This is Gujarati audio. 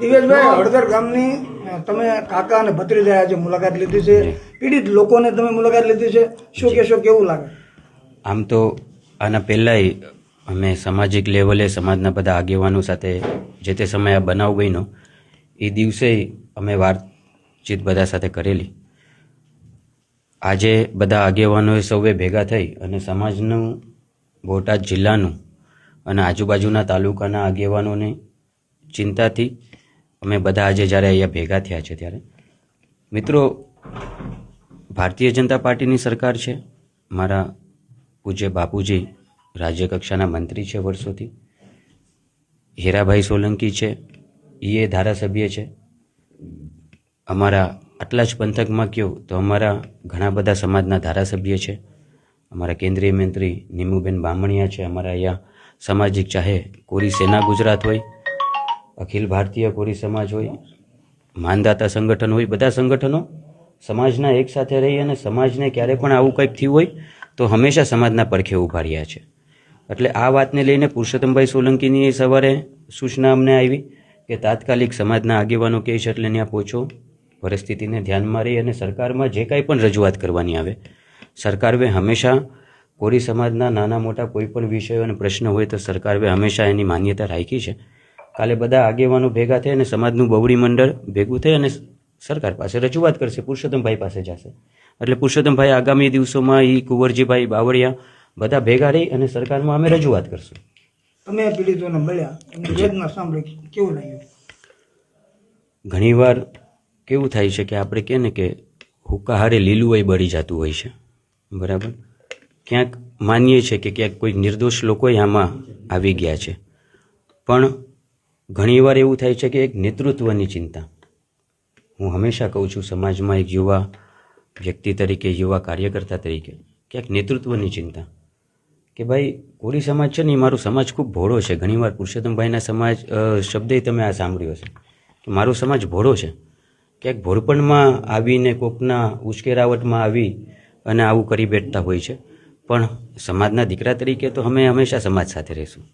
દિવેશભાઈ હળદર ગામની તમે કાકા અને ભત્રીજા આજે મુલાકાત લીધી છે. પીડિત લોકોને તમે મુલાકાત લીધી છે. શું કહેશો કેવું લાગે? આમ તો આના પહેલાંય અમે સામાજિક લેવલે સમાજના બધા આગેવાનો સાથે જે તે સમયે આ બનાવ બન્યો એ દિવસે અમે વાતચીત બધા સાથે કરેલી. આજે બધા આગેવાનોએ સૌએ ભેગા થઈ અને સમાજનું બોટાદ જિલ્લાનું અને આજુબાજુના તાલુકાના આગેવાનોની ચિંતાથી અમે બધા આજે જ્યારે અહીંયા ભેગા થયા છે ત્યારે. મિત્રો, ભારતીય જનતા પાર્ટીની સરકાર છે, મારા પૂજ્ય બાપુજી રાજ્ય કક્ષાના મંત્રી છે વર્ષોથી. હીરાભાઈ સોલંકી છે એ ધારાસભ્ય છે. અમારા આટલા જ પંથકમાં કહો તો અમારા ઘણા બધા સમાજના ધારાસભ્ય છે. અમારા કેન્દ્રીય મંત્રી નીમુબેન બામણિયા છે, અમારા અહીંયા સામાજિક ચાહે કોરી સેના ગુજરાત હોય અખિલ ભારતીય કોરી સમાજ હોય, માનદાતા સંગઠન હોય, બધા સંગઠનો સમાજના એક સાથે રહી અને સમાજને ક્યારે પણ આવું કંઈક થયું હોય, તો હંમેશા સમાજના પડખે ઊભા રહ્યા છે. એટલે આ વાતને લઈને પુરુષોત્તમભાઈ સોલંકીની સવારે સૂચના અમને આવી કે તાત્કાલિક સમાજના આગેવાનો કહે છે એટલે ત્યાં પહોંચો, પરિસ્થિતિને ધ્યાનમાં રહી અને સરકારમાં જે કાંઈ પણ રજૂઆત કરવાની આવે સરકારે હંમેશા કોરી સમાજના નાના મોટા કોઈ પણ વિષયો અને પ્રશ્ન હોય તો સરકારે હંમેશા એની માન્યતા રાખી છે. કાલે બધા આગેવાનો ભેગા થઈ અને સમાજનું બવડી મંડળ ભેગું થઈ અને સરકાર પાસે રજૂઆત કરશે પુરુષોત્તમભાઈ પાસે જશે. એટલે પુરુષોત્તમભાઈ આગામી દિવસોમાં એ કુંવરજીભાઈ બાવળિયા બધા ભેગા રહી અને સરકારમાં અમે રજૂઆત કરશું. તમે પીડિતોને મળ્યા સાંભળી કેવું લાગ્યું? ઘણીવાર કેવું થાય છે કે આપણે કહે ને કે હુક્કા હારે લીલુંય બળી જતું હોય છે. બરાબર? ક્યાંક માનીએ છીએ કે ક્યાંક કોઈ નિર્દોષ લોકોએ આમાં આવી ગયા છે. પણ ઘણીવાર એવું થાય છે કે એક નેતૃત્વની ચિંતા. હું હંમેશા કહું છું, સમાજમાં એક યુવા વ્યક્તિ તરીકે, યુવા કાર્યકર્તા તરીકે ક્યાંક નેતૃત્વની ચિંતા. કે ભાઈ કોરી સમાજ છે ને મારો સમાજ ખૂબ ભોળો છે. ઘણીવાર પુરુષોત્તમભાઈના સમાજ શબ્દે તમે આ સાંભળ્યો છે કે મારો સમાજ ભોળો છે. ક્યાંક ભોળપણમાં આવીને કોકના ઉશ્કેરાવટમાં આવી અને આવું કરી બેઠતા હોય છે. પણ સમાજના દીકરા તરીકે તો અમે હંમેશા સમાજ સાથે રહીશું.